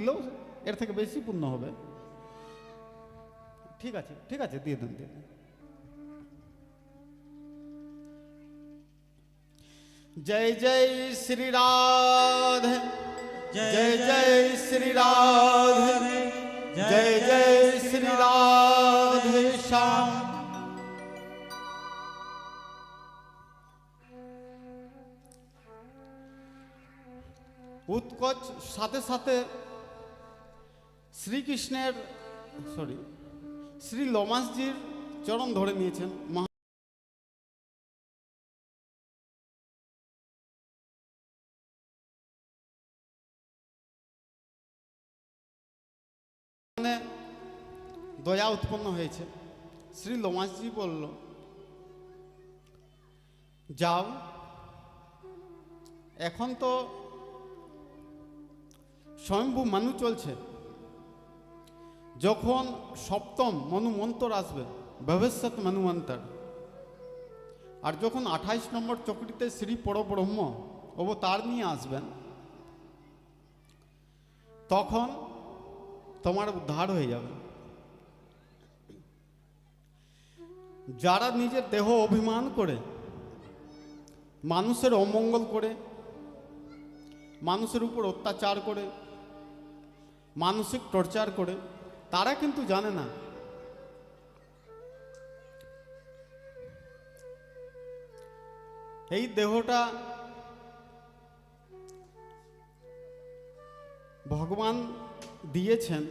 দিলেও এর থেকে বেশি পূর্ণ হবে। ঠিক আছে ঠিক আছে, দিয়ে দেন দিয়ে দেন। জয় জয় শ্রী রাধে, জয় জয় শ্রী রাধে, জয় জয় শ্রী রাধে শ্যাম। উৎকচ সাথে সাথে শ্রীকৃষ্ণের সরি শ্রী লমাসজির চরণ ধরে নিয়েছেন। মহা মানে দয়া উৎপন্ন হয়েছে। শ্রী লোমাসজি বলল, যাও, এখন তো স্বয়ম্ভু মানু চলছে। যখন সপ্তম মনুমন্তর আসবে, ভবিষ্যৎ মনুমন্তর। আর যখন আঠাইশ নম্বর চক্রিতে শ্রী পরব্রহ্ম অবতার নিয়ে আসবেন, তখন তোমার উদ্ধার হয়ে যাবে। যারা নিজের দেহ অভিমান করে, মানুষের অমঙ্গল করে, মানুষের উপর অত্যাচার করে, মানসিক টর্চার করে তারা কিন্তু জানে না। এই দেহটা ভগবান দিয়েছেন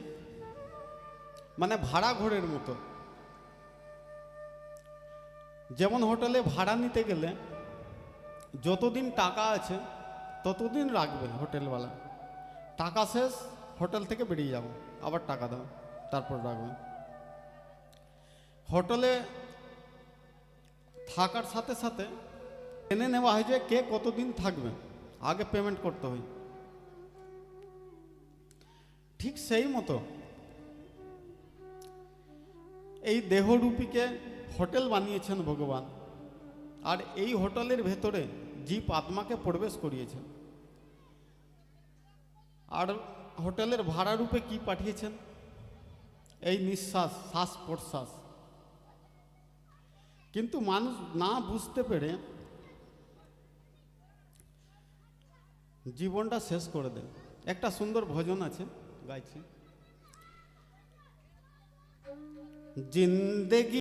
মানে ভাড়া ঘরের মতো। যেমন হোটেলে ভাড়া নিতে গেলে যতদিন টাকা আছে ততদিন রাখবে হোটেলওয়ালা। টাকা শেষ, হোটেল থেকে বেরিয়ে যাব, আবার টাকা দাও। তারপর রাখবে হোটেলে থাকার সাথে সাথে জেনে নেওয়া হয় যে কে কতদিন থাকবে, আগে পেমেন্ট করতে হয়। ঠিক সেই মতো এই দেহরূপীকে হোটেল বানিয়েছেন ভগবান, আর এই হোটেলের ভেতরে জীব আত্মাকে প্রবেশ করিয়েছেন। আর হোটেলের ভাড়া রূপে কি পাঠিয়েছেন? এই নিঃশ্বাস শ্বাস প্রশ্বাস কিন্তু মানুষ না বুঝতে পেরে জীবনটা শেষ করে দেয় একটা সুন্দর ভজন আছে, গাইছি। জিন্দেগি